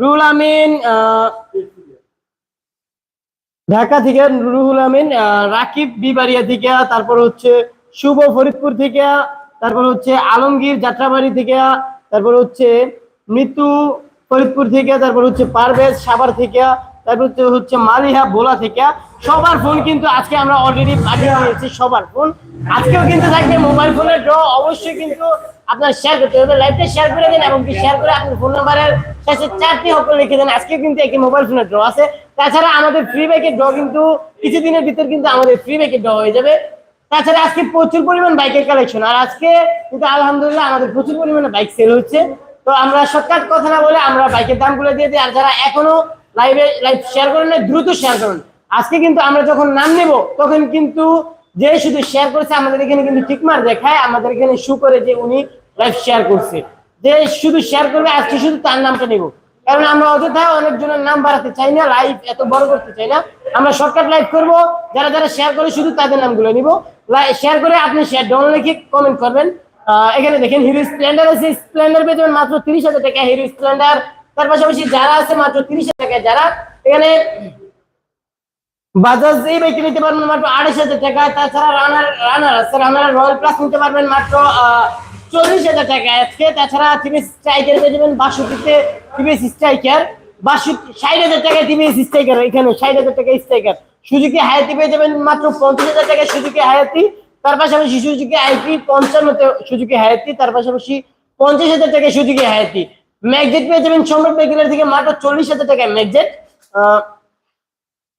রুহুল আমিন ঢাকা থেকে রুহুল আমিন রাকিব বিবাড়িয়া থেকে, তারপর হচ্ছে শুভ ফরিদপুর থেকে, তারপর হচ্ছে আলমগীর যাত্রাবাড়ি থেকে, তারপর হচ্ছে মৃত্যু ফরিদপুর থেকে, তারপর হচ্ছে পারভেজ সাভার থেকে তারপর হচ্ছে মালিহা ভোলা থেকে সবার ফোন কিন্তু আজকে আমরা অলরেডি পাঠিয়ে দিয়েছি, সবার ফোন আজকেও কিন্তু থাকবে মোবাইল ফোনের ড্র অবশ্যই কিন্তু আপনার শেয়ার করতে হবে। লাইভটা শেয়ার করে দিন এবং শেয়ার করে আপনার ফোন নাম্বারের শেষে চারটি অক্ষর লিখে দেন। আজকে কিন্তু একটি মোবাইল ফোনের ড্র আছে। তাছাড়া আমাদের ফ্রি বাইকের ড্র কিন্তু কিছুদিনের ভিতর কিন্তু আমাদের ফ্রি বাইকের ড্র হয়ে যাবে। তাছাড়া আজকে প্রচুর পরিমাণ বাইকের কালেকশন আর আজকে কিন্তু আলহামদুলিল্লাহ আমাদের প্রচুর পরিমাণে বাইক সেল হচ্ছে। তো আমরা শর্টকাট কথা না বলে আমরা বাইকের দামগুলো দিয়ে দিই। আর যারা এখনও লাইভে লাইভ শেয়ার করেন না দ্রুত শেয়ার করুন। আজকে কিন্তু আমরা যখন নাম নেব, তখন কিন্তু যে শুধু শেয়ার করেছে, আমাদের এখানে কিন্তু টিকমার দেখায়, আমাদের এখানে শু করে যে উনি লাইভ শেয়ার করছে। যে শুধু শেয়ার করবে, আজকে শুধু তার নামটা নেব। কারণ আমরা অযথা অনেকজনের নাম বাড়াতে চাই না লাইভ এত বড় করতে চাই না। আমরা শর্টকাট লাইভ করব, যারা যারা শেয়ার করে শুধু তাদের নামগুলো নিব। শেয়ার করে আপনি শেয়ার ডাউন লিখে কমেন্ট করবেন। এখানে দেখেন, হিরো স্প্লেন্ডার আছে, স্প্লেন্ডার পেয়ে যাবেন মাত্র তিরিশ হাজার টাকা। হিরো স্প্লেন্ডার তার পাশাপাশি যারা আছে মাত্র তিরিশ হাজার টাকা, যারা এখানে বাজাজ এই বাইকটি নিতে পারবেন মাত্র আড়াইশ হাজার টাকা, তাছাড়া রানার রানার আছে রানার রয়্যাল প্লাস নিতে পারবেন মাত্র চল্লিশ হাজার টাকা। আজকে তাছাড়া টিভিএস স্ট্রাইকার পেয়ে যাবেন বাষট্টিতে স্ট্রাইকার বাষট্টি, ষাট হাজার টাকা স্ট্রাইকার এখানে ষাট হাজার টাকা স্ট্রাইকার সুজুকি হায়াতি পেয়ে যাবেন মাত্র পঞ্চাশ হাজার টাকা সুজুকি হায়াতি। তার পাশাপাশি সুজুকি আইপি পঞ্চান্নতে সুজুকি হায়াতি, তার পাশাপাশি পঞ্চাশ হাজার টাকা সুজুকি হায়াতি। ম্যাগজেট পেয়ে যাবেন সম্রাট বেগুলার থেকে মাত্র চল্লিশ হাজার টাকায় ম্যাগজেট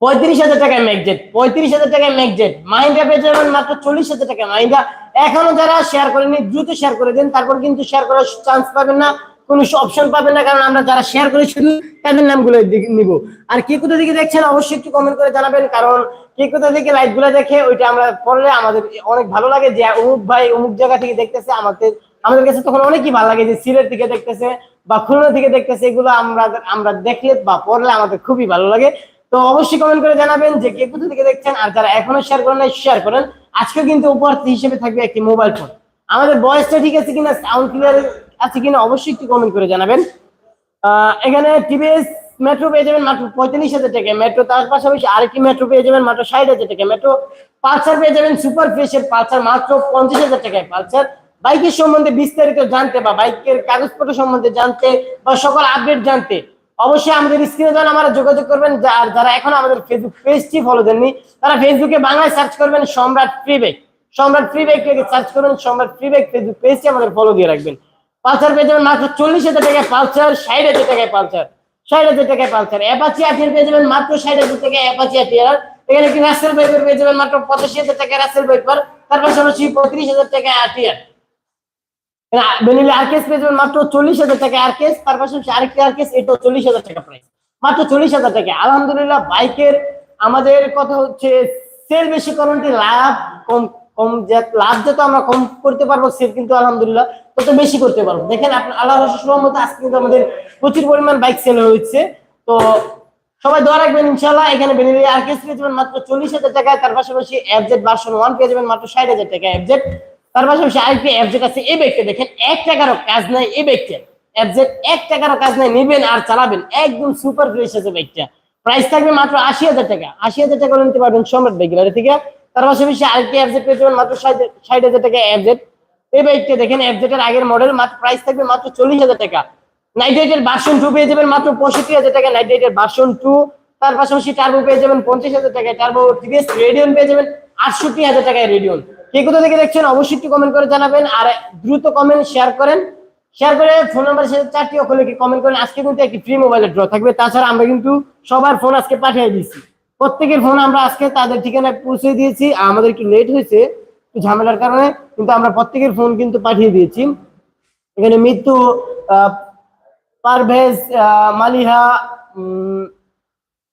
পঁয়ত্রিশ হাজার টাকায় ম্যাকজেট পঁয়ত্রিশ হাজার টাকায় ম্যাকজেট মাহিন্দ্রা পেয়ে যাবেন মাত্র চল্লিশ হাজার টাকা মাহিন্দ্রা, এখনও যারা শেয়ার করেনি দ্রুত শেয়ার করে দেন, তারপর কিন্তু শেয়ার করার চান্স পাবেন না, কোনো অপশন পাবেন না, কারণ আমরা যারা শেয়ার করে শুধু তাদের নামগুলো নিব। আর কে কোথা থেকে দেখছেন, অবশ্যই একটু কমেন্ট করে জানাবেন, কারণ কে কোথা থেকে লাইভগুলো দেখে, ওইটা আমরা পড়লে আমাদের অনেক ভালো লাগে যে, অমুক ভাই অমুক জায়গা থেকে দেখতেছে, আমাদের আমাদের কাছে তখন অনেকই ভালো লাগে যে সিলেট থেকে দেখতেছে বা খুলনা থেকে দেখতেছে এগুলো আমরা আমরা দেখলে বা পড়লে আমাদের খুবই ভালো লাগে। তো অবশ্যই কমেন্ট করে জানাবেন যে কে কোথা থেকে দেখছেন আর যারা এখনও শেয়ার করেন শেয়ার করেন। আজকে কিন্তু উপহার হিসেবে থাকবে একটি মোবাইল ফোন আমাদের বয়সটা ঠিক আছে কিনা সাউন্ড ক্লিয়ার আছে কিনা অবশ্যই একটু কমেন্ট করে জানাবেন। আহ, এখানে টিভিএস মেট্রো পেয়ে যাবেন মাত্র পঁয়তাল্লিশ হাজার টাকা মেট্রো তার পাশাপাশি আরেকটি মেট্রো পেয়ে যাবেন মাত্র ষাট হাজার টাকা মেট্রো পালসার পেয়ে যাবেন সুপার ফ্রেশের পালসার মাত্র পঞ্চাশ হাজার টাকায়। পালসার বাইকের সম্বন্ধে বিস্তারিত জানতে বা বাইকের কাগজপত্র সম্বন্ধে জানতে বা সকল আপডেট জানতে অবশ্যই আমাদের স্ক্রিনে যান আমরা যোগাযোগ করবেন আর যারা এখন আমাদের ফেসবুক পেজটি ফলো দেননি তারা ফেসবুকে বাংলায় সার্চ করবেন Samrat free bike Samrat free bike search করবেন, সম্রাট ফ্রি বাইক ফেসবুক পেজটি আমাদের ফলো দিয়ে রাখবেন। পালসার পেয়ে যাবেন মাত্র চল্লিশ হাজার টাকায় পালসার ষাট হাজার টাকায় পালসার ষাট হাজার টাকায় পালসার অ্যাপাচি আটিয়ার পেয়ে যাবেন মাত্র ষাট হাজার টাকায় অ্যাপাচি আটিয়ার এখানে কি রাসেল বাইপার পেয়ে যাবেন মাত্র পঁচাশি হাজার টাকায় রাসেল বাইপার তার পাশাপাশি পঁয়ত্রিশ হাজার টাকায় আটিয়ার বেনিলি আরকেস পেয়ে যাবেন মাত্র চল্লিশ হাজার টাকা আরকেস তার পাশাপাশি আরেকটি আরকেস এটাও চল্লিশ হাজার টাকা প্রাইস মাত্র চল্লিশ হাজার টাকা। আলহামদুলিল্লাহ, বাইকের আমাদের কথা হচ্ছে সেল বেশি করণটি লাভ কম কম লাভ যত আমরা কম করতে পারব সেল কিন্তু আলহামদুলিল্লাহ তত বেশি করতে পারব। দেখেন, আপনার আল্লাহ রহমত মতো আজকে কিন্তু আমাদের প্রচুর পরিমাণ বাইক সেল হয়েছে। তো সবাই দোয়া রাখবেন ইনশাল্লাহ এখানে বেনিলি আরকেস পেয়ে যাবেন মাত্র চল্লিশ হাজার টাকায় তার পাশাপাশি এফজেড ভার্সন ওয়ান পেয়ে যাবেন মাত্র ষাট হাজার টাকা এফজেড তার পাশাপাশি আরেকটি এফজেড আছে এই বাইকটা দেখেন, এক টাকারও কাজ নাই এই বাইকটা এফজেড এক টাকারও কাজ নাই, নেবেন আর চালাবেন। একদম সুপার ফ্রেশ আছে বাইকটা প্রাইস থাকবে মাত্র আশি হাজার টাকা। আশি হাজার টাকা নিতে পারবেন সম্রাট বাইক গ্যালারি থেকে। তার পাশাপাশি আরেকটি এফজেড পেয়ে যাবেন মাত্র ষাট হাজার টাকা এফজেড এই বাইকটা দেখেন এর আগের মডেল মাত্র প্রাইস থাকবে মাত্র চল্লিশ হাজার টাকা। নাইট রাইডের ভার্সন টু পেয়ে যাবেন মাত্র পঁয়ষট্টি হাজার টাকা নাইট রাইডের ভার্সন টু তার পাশাপাশি টার্বো পেয়ে যাবেন পঞ্চাশ হাজার টাকায় টার্বো টিভিএস রেডিয়ন পেয়ে যাবেন আটষট্টি হাজার টাকায় রেডিয়ন কে কোথা থেকে দেখছেন, অবশ্যই একটু কমেন্ট করে জানাবেন আর দ্রুত কমেন্ট শেয়ার করেন। শেয়ার করে ফোন নাম্বার সাথে চারটি অক্ষরে কমেন্ট করেন। আজকে কিন্তু একটি ফ্রি মোবাইলের ড্র থাকবে। তাছাড়া আমরা কিন্তু সবার ফোন আজকে পাঠিয়ে দিয়েছি। প্রত্যেকের ফোন আমরা আজকে তাদের ঠিকানায় পৌঁছে দিয়েছি। আমাদের একটু লেট হয়েছে ঝামেলার কারণে কিন্তু আমরা প্রত্যেকের ফোন কিন্তু পাঠিয়ে দিয়েছি। এখানে মৃত্যু পারভেজ মালিহা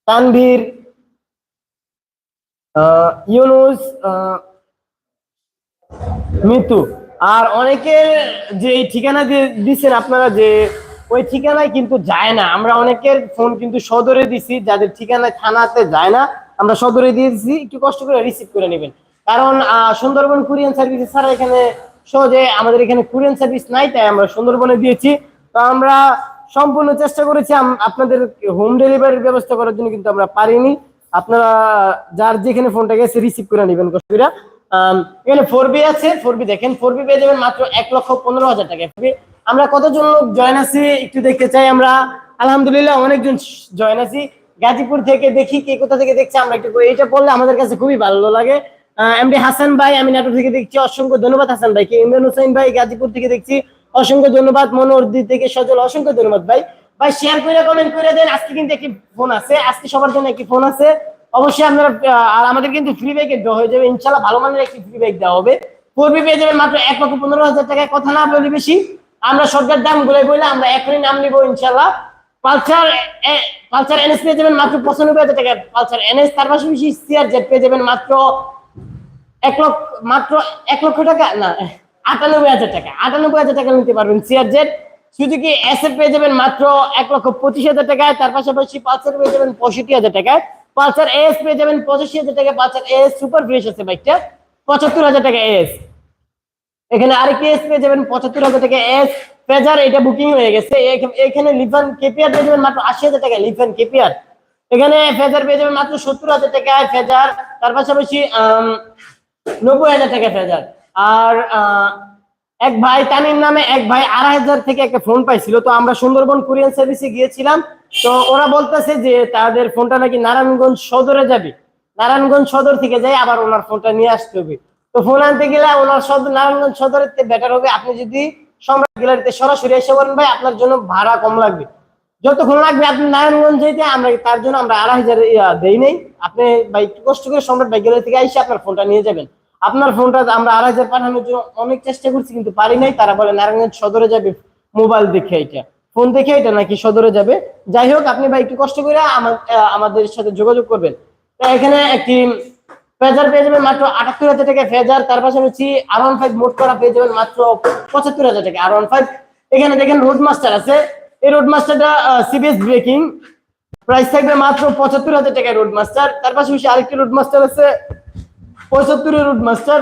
তানভীর ইউনুস মৃত্যু আর অনেকের যে ঠিকানা দিয়ে দিচ্ছেন আপনারা যে ওই ঠিকানায় কিন্তু যায় না। আমরা অনেকের ফোন কিন্তু সদরে দিছি, যাদের ঠিকানায় থানাতে যায় না, আমরা সদরে দিয়ে দিছি। একটু কষ্ট করে রিসিভ করে নেবেন। কারণ সুন্দরবন কুরিয়ান সার্ভিস ছাড়া এখানে সহজে আমাদের এখানে কুরিয়ান সার্ভিস নাই, তাই আমরা সুন্দরবনে দিয়েছি। তো আমরা সম্পূর্ণ চেষ্টা করেছি আপনাদের হোম ডেলিভারির ব্যবস্থা করার জন্য কিন্তু আমরা পারিনি। আপনারা যার যেখানে ফোনটা গেছে রিসিভ করে নেবেন কষ্ট করে আম, এখানে ফোর বি আছে ফোর বি দেখেন ফোর বি পেয়ে যাবেন মাত্র এক লক্ষ পনেরো হাজার টাকা। আমরা কতজন লোক জয়েন আছি একটু দেখতে চাই আমরা। আলহামদুলিল্লাহ অনেকজন জয়েন আছি। গাজীপুর থেকে দেখি কে কোথা থেকে দেখছে আমরা একটু এটা বললে আমাদের কাছে খুবই ভালো লাগে। এমডি হাসান ভাই আমি নাটক থেকে দেখছি অসংখ্য ধন্যবাদ হাসান ভাইকে। ইমরান হোসেন ভাই গাজীপুর থেকে দেখছি অসংখ্য ধন্যবাদ। মনোহরদি থেকে সজল অসংখ্য ধন্যবাদ ভাই। ভাই শেয়ার করে কমেন্ট করে দেন। আজকে কিন্তু একটি ফোন আছে। আজকে সবার জন্য একটি ফোন আছে। অবশ্যই আপনারা আর আমাদের কিন্তু ফ্রি ব্যাগে ড্র হয়ে যাবে। ইনশাল্লাহ ভালো মানের একটি ফ্রি ব্যাগ দেওয়া হবে। পূর্বে পেয়ে যাবেন মাত্র এক লক্ষ পনেরো হাজার টাকায়। কথা না বলি বেশি। আমরা সরকার দামগুলো বলে আমরা এখনই নাম নিবো ইনশাল্লাহ পালসার এনএস পেয়ে যাবেন মাত্র পঁচানব্বই হাজার টাকা পালসার এনএস, তার পাশাপাশি সিআর জেড পেয়ে যাবেন মাত্র এক লক্ষ, মাত্র এক লক্ষ টাকা, না, আটানব্বই হাজার টাকা। আটানব্বই হাজার টাকা নিতে পারবেন সিআর জেড। সুজুকি এসএফ পেয়ে যাবেন মাত্র এক লক্ষ পঁচিশ হাজার টাকায়। তার পাশাপাশি পালসার পেয়ে যাবেন পঁয়ষট্টি হাজার টাকায়। পালসার এস পেয়ে যাবেন পঁচাশি হাজার টাকা পালসার এস সুপার ফ্রেশ আছে বাইকটা। পঁচাত্তর হাজার টাকা এস এখানে আরেকটি এস পেয়ে যাবেন পঁচাত্তর হাজার টাকা এস ফেজার এটা বুকিং হয়ে গেছে। এখানে লিফান কেপিআর পেয়ে যাবেন মাত্র আশি হাজার টাকা লিফান কেপিআর এখানে ফেজার পেয়ে যাবেন মাত্র সত্তর হাজার টাকায় ফেজার তার পাশাপাশি নব্বই হাজার টাকা ফেজার আর এক ভাই তানির নামে এক ভাই আড়াই হাজার থেকে একটা ফোন পাইছিল। তো আমরা সুন্দরবন কুরিয়ান সার্ভিসে গিয়েছিলাম। তো ওরা বলতেছে যে তাদের ফোনটা নাকি নারায়ণগঞ্জ সদরে যাবে। নারায়ণগঞ্জ সদর থেকে যাই আবার ওনার ফোনটা নিয়ে আসতে হবে। তো ফোন আনতে গেলে ওনার সদর নারায়ণগঞ্জ সদরের বেটার হবে। আপনি যদি সম্রাট গ্যালারিতে সরাসরি এসে বলেন, ভাই, আপনার জন্য ভাড়া কম লাগবে। যতক্ষণ লাগবে আপনি নারায়ণগঞ্জ যেতে আমরা তার জন্য আমরা আড়াই হাজার দেই নেই। আপনি ভাই কষ্ট করে সম্রাট ভাই গ্যালারি থেকে এসে আপনার ফোনটা নিয়ে যাবেন। আপনার ফোনটা আমরা আড়াই হাজার পাঠানোর জন্য অনেক চেষ্টা করছি, কিন্তু পারি নাই। তারা বলে, নারায়ণগঞ্জ সদরে যাবে, মোবাইল দেখে এটা ফোন দেখে এটা নাকি সদরে যাবে? যাই হোক, আপনি ভাই একটু কষ্ট করে আমাদের সাথে যোগাযোগ করবেন। এখানে একটি ফেজার পেয়ে যাবেন মাত্র আটাত্তর হাজার টাকা ফেজার। তার পাশাপাশি আর ওয়ান ফাইভ মোট করা পেয়ে যাবেন মাত্র পঁচাত্তর হাজার টাকা আর ওয়ান ফাইভ এখানে দেখেন রোড মাস্টার আছে। এই রোড মাস্টারটা সিবিএস ব্রেকিং প্রাইস থাকবে মাত্র পঁচাত্তর হাজার টাকা রোড মাস্টার তার পাশাপাশি আরেকটি রোড মাস্টার আছে পঁচাত্তরের রুট মাস্টার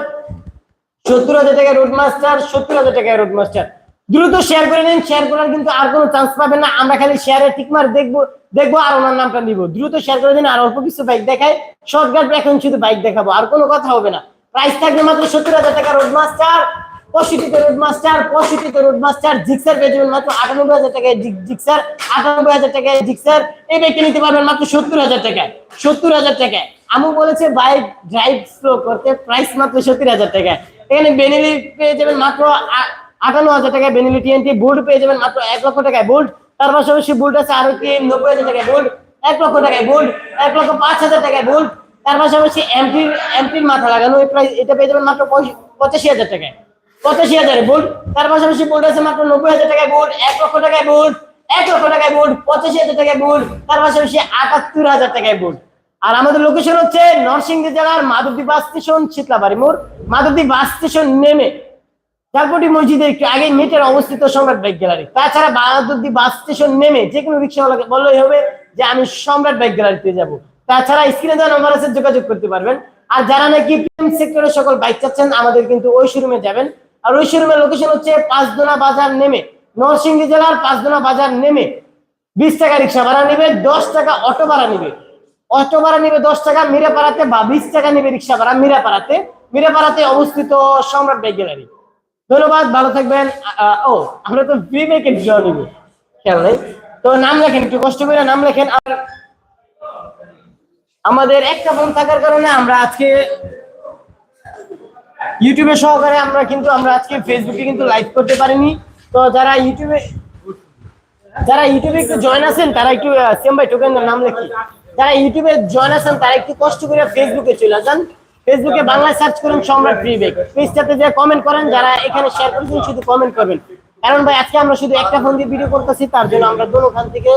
সত্তর হাজার টাকা রুট মাস্টার সত্তর হাজার টাকা রুট মাস্টার দ্রুত শেয়ার করে নিন শেয়ার করার কিন্তু আর কোনো চান্স পাবেন না। আমরা খালি শেয়ারে টিকমার দেখব দেখব আর ওনার নামটা নিব। দ্রুত শেয়ার করে দিন, আর অল্প কিছু বাইক দেখায়। শর্টকাট এখন শুধু বাইক দেখাবো, আর কোনো কথা হবে না। প্রাইস থাকবে মাত্র সত্তর হাজার টাকা রোড মাস্টার পঁয়ষট্টিতে রোড মাস্টার পঁয়ষট্টিতে রোড মাস্টার জিক্সার পেয়ে যাবেন মাত্র আটানব্বই হাজার টাকায় জিক্সার আটানব্বই হাজার টাকায় জিক্সার এই বাইকটা নিতে পারবেন মাত্র সত্তর হাজার টাকায়, সত্তর হাজার টাকায়। আমু বলেছে বাইক ড্রাইভ স্লো করতে প্রাইস মাত্র সত্তর হাজার টাকায়। এখানে বেনিলি পেয়ে যাবেন মাত্র আটান্ন হাজার টাকায় বেনিলি টিএনটি বোল্ট পেয়ে যাবেন মাত্র এক লক্ষ টাকায় বোল্ট তার পাশাপাশি বোল্ট আছে আরও কি? নব্বই হাজার টাকায় বোল্ট এক লক্ষ টাকায় বোল্ট এক লক্ষ পাঁচ হাজার টাকায় বোল্ট তার পাশাপাশি এমপির এমপির মাথা লাগানো এটা পেয়ে যাবেন মাত্র পঁচাশি হাজার টাকায়। পঁচাশি হাজার বোল্ট তার পাশাপাশি বোল্ট আছে মাত্র নব্বই হাজার টাকায় এক লক্ষ টাকায় এক লক্ষ টাকায় পঁচাশি হাজার টাকায় বোল্ট তার পাশাপাশি আটাত্তর হাজার টাকায় আর আমাদের লোকেশন হচ্ছে নরসিংদী জেলার মাধবদী বাস স্টেশন শীতলাবাড়ি মোড়। মাধবদী বাস স্টেশন নেমে মসজিদের একটু আগে মেটের অবস্থিত সম্রাট বাইক গ্যালারি। তাছাড়া বাহাদুরদি বাস স্টেশন নেমে যে কোনো রিক্সাওয়ালাকে বললেই হবে যে আমি সম্রাট বাইক গ্যালারিতে যাব। তাছাড়া স্ক্রিনে দেওয়া নম্বর আছে, যোগাযোগ করতে পারবেন। আর যারা নাকি সেক্টরের সকল বাইক চাচ্ছেন, আমাদের কিন্তু ওই শোরুমে যাবেন। আর ওই শোরুমের লোকেশন হচ্ছে পাঁচদোনা বাজার নেমে। নরসিংদী জেলার পাঁচদোনা বাজার নেমে। বিশ টাকা রিক্সা ভাড়া নেবে, দশ টাকা অটো ভাড়া নেবে। অটো ভাড়া নেবে দশ টাকা, মিরাপাড়াতে বা বিশ টাকা নেবে রিক্সা ভাড়া মিরাপাড়াতে। মিরাপাড়াতে অবস্থিত সম্রাট বাইক গ্যালারি। ধন্যবাদ, ভালো থাকবেন। ও, আমরা তো মেকের ড্র নিব। খেয়াল নেই। তো নাম লেখেন, একটু কষ্ট করে নাম লেখেন। আর আমাদের একটা ফোন থাকার কারণে আমরা আজকে ইউটিউবে সহকারে আমরা কিন্তু, আমরা আজকে ফেসবুকে কিন্তু লাইভ করতে পারিনি। তো যারা ইউটিউবে যারা ইউটিউবে একটু জয়েন আছেন, তারা একটু সেম ভাই টোকেন নাম লেখি। যারা ইউটিউবে জয়েন আছেন, তারা একটু কষ্ট করে ফেসবুকে চলে যান। ফেসবুকে বাংলায় সার্চ করুন সম্রাট ফ্রি বেক পেজটাতে যে কমেন্ট করেন, যারা এখানে শেয়ার করেছেন, শুধু কমেন্ট করবেন। কারণ ভাই, আজকে আমরা শুধু একটা ফোন দিয়ে ভিডিও করতেছি, তার জন্য আমরা দোনোখান থেকে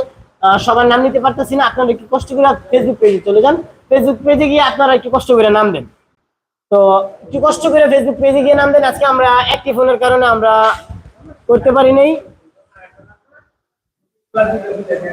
সবার নাম নিতে পারতেছি না। আপনারা একটু কষ্ট করে ফেসবুক পেজে চলে যান। ফেসবুক পেজে গিয়ে আপনারা একটু কষ্ট করে নাম দেন। তো একটু কষ্ট করে ফেসবুক পেজে গিয়ে নাম দেন, আজকে আমরা একটি ফোনের কারণে আমরা করতে পারি নাই।